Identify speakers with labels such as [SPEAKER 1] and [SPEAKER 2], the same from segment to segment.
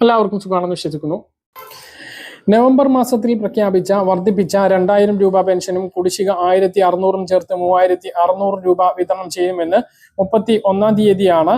[SPEAKER 1] എല്ലാവർക്കും സുഖമാണെന്ന് വിശ്വസിക്കുന്നു. നവംബർ മാസത്തിൽ പ്രഖ്യാപിച്ച വർദ്ധിപ്പിച്ച രണ്ടായിരം രൂപ പെൻഷനും കുടിശ്ശിക ആയിരത്തി അറുന്നൂറും ചേർത്ത് മൂവായിരത്തി അറുന്നൂറ് രൂപ വിതരണം ചെയ്യുമെന്ന് മുപ്പത്തി ഒന്നാം തീയതിയാണ്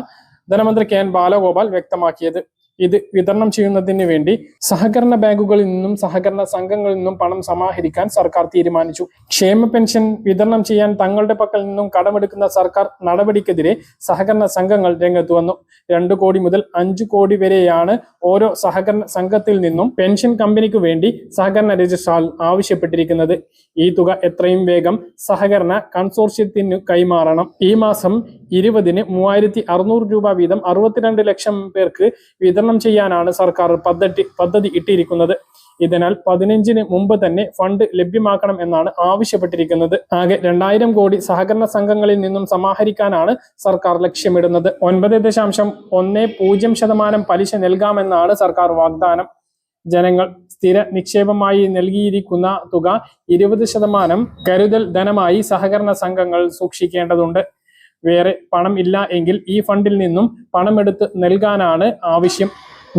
[SPEAKER 1] ധനമന്ത്രി കെ എൻ ബാലഗോപാൽ വ്യക്തമാക്കിയത്. ഇത് വിതരണം ചെയ്യുന്നതിന് വേണ്ടി സഹകരണ ബാങ്കുകളിൽ നിന്നും സഹകരണ സംഘങ്ങളിൽ നിന്നും പണം സമാഹരിക്കാൻ സർക്കാർ തീരുമാനിച്ചു. ക്ഷേമ പെൻഷൻ വിതരണം ചെയ്യാൻ തങ്ങളുടെ പക്കൽ നിന്നും കടമെടുക്കുന്ന സർക്കാർ നടപടിക്കെതിരെ സഹകരണ സംഘങ്ങൾ രംഗത്ത് വന്നു. രണ്ടു കോടി മുതൽ അഞ്ചു കോടി വരെയാണ് ഓരോ സഹകരണ സംഘത്തിൽ നിന്നും പെൻഷൻ കമ്പനിക്ക് വേണ്ടി സഹകരണ രജിസ്ട്രാർ ആവശ്യപ്പെട്ടിരിക്കുന്നത്. ഈ തുക എത്രയും വേഗം സഹകരണ കൺസോർഷ്യത്തിന് കൈമാറണം. ഈ മാസം ഇരുപതിന് മൂവായിരത്തി രൂപ വീതം അറുപത്തിരണ്ട് ലക്ഷം പേർക്ക് വിതരണം ചെയ്യാനാണ് സർക്കാർ പദ്ധതി പദ്ധതി ഇട്ടിരിക്കുന്നത്. ഇതിനാൽ പതിനഞ്ചിന് മുമ്പ് തന്നെ ഫണ്ട് ലഭ്യമാക്കണം എന്നാണ് ആവശ്യപ്പെട്ടിരിക്കുന്നത്. ആകെ രണ്ടായിരം കോടി സഹകരണ സംഘങ്ങളിൽ നിന്നും സമാഹരിക്കാനാണ് സർക്കാർ ലക്ഷ്യമിടുന്നത്. ഒൻപത് ദശാംശം ഒന്ന് പൂജ്യം ശതമാനം പലിശ നൽകാമെന്നാണ് സർക്കാർ വാഗ്ദാനം. ജനങ്ങൾ സ്ഥിര നിക്ഷേപമായി നൽകിയിരിക്കുന്ന തുക ഇരുപത് ശതമാനം കരുതൽ ധനമായി സഹകരണ സംഘങ്ങൾ സൂക്ഷിക്കേണ്ടതുണ്ട്. വേറെ പണം ഇല്ല എങ്കിൽ ഈ ഫണ്ടിൽ നിന്നും പണമെടുത്ത് നൽകാനാണ് ആവശ്യം.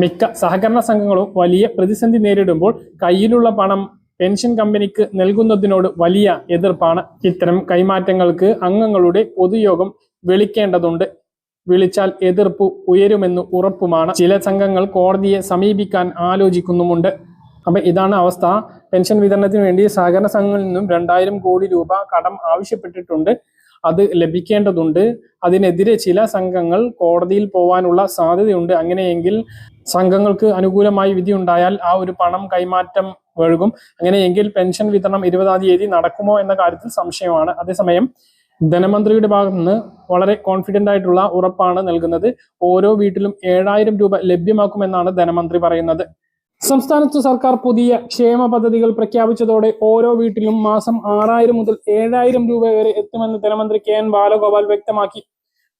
[SPEAKER 1] മിക്ക സഹകരണ സംഘങ്ങളും വലിയ പ്രതിസന്ധി നേരിടുമ്പോൾ കയ്യിലുള്ള പണം പെൻഷൻ കമ്പനിക്ക് നൽകുന്നതിനോട് വലിയ എതിർപ്പാണ്. ഇത്തരം കൈമാറ്റങ്ങൾക്ക് അംഗങ്ങളുടെ പൊതുയോഗം വിളിക്കേണ്ടതുണ്ട്. വിളിച്ചാൽ എതിർപ്പ് ഉയരുമെന്ന് ഉറപ്പുമാണ്. ചില സംഘങ്ങൾ കോടതിയെ സമീപിക്കാൻ ആലോചിക്കുന്നുമുണ്ട്. അപ്പൊ ഇതാണ് അവസ്ഥ. പെൻഷൻ വിതരണത്തിന് വേണ്ടി സഹകരണ സംഘങ്ങളിൽ നിന്നും രണ്ടായിരം കോടി രൂപ കടം ആവശ്യപ്പെട്ടിട്ടുണ്ട്. അത് ലഭിക്കേണ്ടതുണ്ട്. അതിനെതിരെ ചില സംഘങ്ങൾ കോടതിയിൽ പോവാനുള്ള സാധ്യതയുണ്ട്. അങ്ങനെയെങ്കിൽ സംഘങ്ങൾക്ക് അനുകൂലമായി വിധി ഉണ്ടായാൽ ആ ഒരു പണം കൈമാറ്റം വഴുകും. അങ്ങനെയെങ്കിൽ പെൻഷൻ വിതരണം ഇരുപതാം തീയതി നടക്കുമോ എന്ന കാര്യത്തിൽ സംശയമാണ്. അതേസമയം ധനമന്ത്രിയുടെ ഭാഗത്ത് നിന്ന് വളരെ കോൺഫിഡന്റ് ആയിട്ടുള്ള ഉറപ്പാണ് നൽകുന്നത്. ഓരോ വീട്ടിലും ഏഴായിരം രൂപ ലഭ്യമാക്കുമെന്നാണ് ധനമന്ത്രി പറയുന്നത്. സംസ്ഥാനത്ത് സർക്കാർ പുതിയ ക്ഷേമ പദ്ധതികൾ പ്രഖ്യാപിച്ചതോടെ ഓരോ വീട്ടിലും മാസം ആറായിരം മുതൽ ഏഴായിരം രൂപ വരെ എത്തുമെന്ന് ധനമന്ത്രി കെ എൻ ബാലഗോപാൽ വ്യക്തമാക്കി.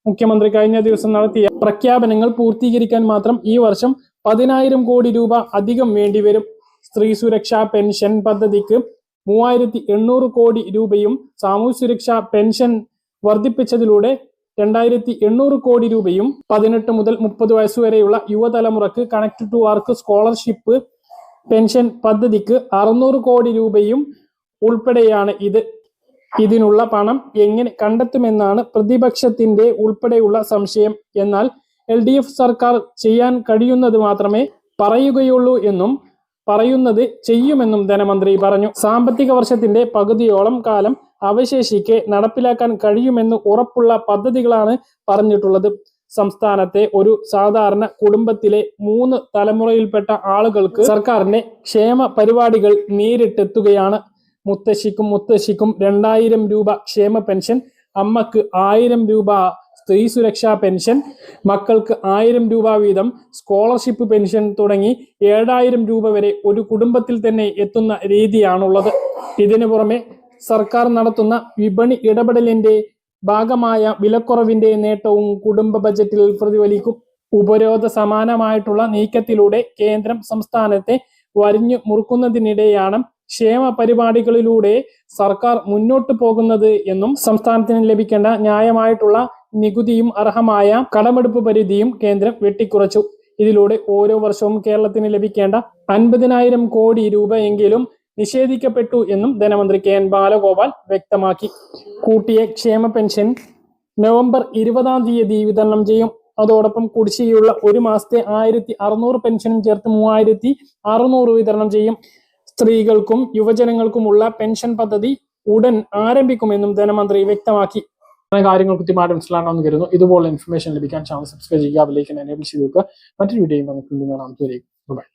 [SPEAKER 1] മുഖ്യമന്ത്രി കഴിഞ്ഞ ദിവസം നടത്തിയ പ്രഖ്യാപനങ്ങൾ പൂർത്തീകരിക്കാൻ മാത്രം ഈ വർഷം പതിനായിരം കോടി രൂപ അധികം വേണ്ടിവരും സ്ത്രീ സുരക്ഷാ പെൻഷൻ പദ്ധതിക്ക് മൂവായിരത്തി എണ്ണൂറ് കോടി രൂപയും സാമൂഹ്യ സുരക്ഷാ പെൻഷൻ വർദ്ധിപ്പിച്ചതിലൂടെ രണ്ടായിരത്തി എണ്ണൂറ് കോടി രൂപയും പതിനെട്ട് മുതൽ മുപ്പത് വയസ്സുവരെയുള്ള യുവതലമുറക്ക് connect to work scholarship pension പദ്ധതിക്ക് അറുന്നൂറ് കോടി രൂപയും ഉൾപ്പെടെയാണ് ഇത്. ഇതിനുള്ള പണം എങ്ങനെ കണ്ടെത്തുമെന്നാണ് പ്രതിപക്ഷത്തിന്റെ ഉൾപ്പെടെയുള്ള സംശയം. എന്നാൽ എൽ ഡി എഫ് സർക്കാർ ചെയ്യാൻ കഴിയുന്നത് മാത്രമേ പറയുകയുള്ളൂ എന്നും പറയുന്നത് ചെയ്യുമെന്നും ധനമന്ത്രി പറഞ്ഞു. സാമ്പത്തിക വർഷത്തിന്റെ പകുതിയോളം കാലം അവശേഷിക്കെ നടപ്പിലാക്കാൻ കഴിയുമെന്ന് ഉറപ്പുള്ള പദ്ധതികളാണ് പറഞ്ഞിട്ടുള്ളത്. സംസ്ഥാനത്തെ ഒരു സാധാരണ കുടുംബത്തിലെ മൂന്ന് തലമുറയിൽപ്പെട്ട ആളുകൾക്ക് സർക്കാരിന്റെ ക്ഷേമ പരിപാടികൾ നേരിട്ടെത്തുകയാണ്. മുത്തശ്ശിക്കും മുത്തശ്ശിക്കും രണ്ടായിരം രൂപ ക്ഷേമ പെൻഷൻ അമ്മയ്ക്ക് ആയിരം രൂപ സ്ത്രീ സുരക്ഷാ പെൻഷൻ മക്കൾക്ക് ആയിരം രൂപ വീതം സ്കോളർഷിപ്പ് പെൻഷൻ തുടങ്ങി ഏഴായിരം രൂപ വരെ ഒരു കുടുംബത്തിൽ തന്നെ എത്തുന്ന രീതിയാണുള്ളത്. ഇതിനു പുറമെ സർക്കാർ നടത്തുന്ന വിപണി ഇടപെടലിന്റെ ഭാഗമായ വിലക്കുറവിന്റെ നേട്ടവും കുടുംബ ബജറ്റിൽ പ്രതിഫലിക്കും. ഉപരോധ സമാനമായിട്ടുള്ള നീക്കത്തിലൂടെ കേന്ദ്രം സംസ്ഥാനത്തെ വരിഞ്ഞു മുറുക്കുന്നതിനിടെയാണ് ക്ഷേമ പരിപാടികളിലൂടെ സർക്കാർ മുന്നോട്ട് പോകുന്നത് എന്നും സംസ്ഥാനത്തിന് ലഭിക്കേണ്ട ന്യായമായിട്ടുള്ള നികുതിയും അർഹമായ കടമെടുപ്പ് പരിധിയും കേന്ദ്രം വെട്ടിക്കുറച്ചു. ഇതിലൂടെ ഓരോ വർഷവും കേരളത്തിന് ലഭിക്കേണ്ട അൻപതിനായിരം കോടി രൂപയെങ്കിലും നിഷേധിക്കപ്പെട്ടു എന്നും ധനമന്ത്രി കെ എൻ ബാലഗോപാൽ വ്യക്തമാക്കി. കൂട്ടിയ ക്ഷേമ പെൻഷൻ നവംബർ ഇരുപതാം തീയതി വിതരണം ചെയ്യും. അതോടൊപ്പം കുടിശ്ശികയുള്ള ഒരു മാസത്തെ ആയിരത്തി അറുന്നൂറ് പെൻഷനും ചേർത്ത് മൂവായിരത്തി അറുന്നൂറ് വിതരണം ചെയ്യും. സ്ത്രീകൾക്കും യുവജനങ്ങൾക്കുമുള്ള പെൻഷൻ പദ്ധതി ഉടൻ ആരംഭിക്കുമെന്നും ധനമന്ത്രി വ്യക്തമാക്കി. കാര്യങ്ങൾ കൃത്യമായിട്ട് മനസ്സിലാണെന്ന് കരുതുന്നു. ഇതുപോലെ ഇൻഫർമേഷൻ ലഭിക്കാൻ ചാനൽ സബ്സ്ക്രൈബ് ചെയ്യുക അതിലേക്ക് എനേബിൾ ചെയ്ത് വെക്കുക. മറ്റൊരു വീഡിയോയും നമുക്ക് കാണാം. ബൈ